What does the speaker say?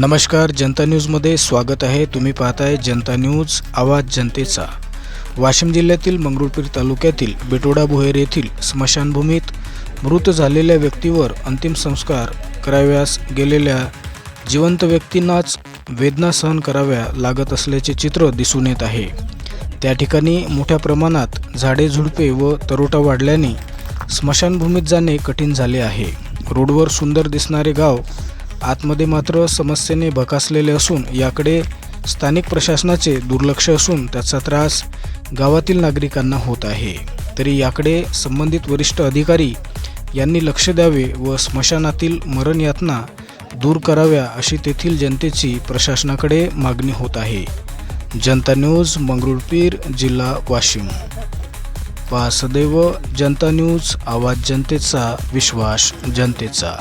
नमस्कार जनता न्यूजमध्ये स्वागत आहे. तुम्ही पाहताय जनता न्यूज आवाज जनतेचा. वाशिम जिल्ह्यातील मंगरुळपीर तालुक्यातील बेटोडा भुहेर येथील स्मशानभूमीत मृत झालेल्या व्यक्तीवर अंतिम संस्कार कराव्यास गेलेल्या जिवंत व्यक्तींनाच वेदना सहन कराव्या लागत असल्याचे चित्र दिसून येत आहे. त्या ठिकाणी मोठ्या प्रमाणात झाडे झुडपे व तरोटा वाढल्याने स्मशानभूमीत जाणे कठीण झाले आहे. रोडवर सुंदर दिसणारे गाव आतमध्ये मात्र समस्येने भकासलेले असून याकडे स्थानिक प्रशासनाचे दुर्लक्ष असून त्याचा त्रास गावातील नागरिकांना होत आहे. तरी याकडे संबंधित वरिष्ठ अधिकारी यांनी लक्ष द्यावे व स्मशानातील मरण यातना दूर कराव्या अशी तेथील जनतेची प्रशासनाकडे मागणी होत आहे. जनता न्यूज मंगरुळपीर जिल्हा वाशिम. वा सदैव जनता न्यूज आवाज जनतेचा विश्वास जनतेचा.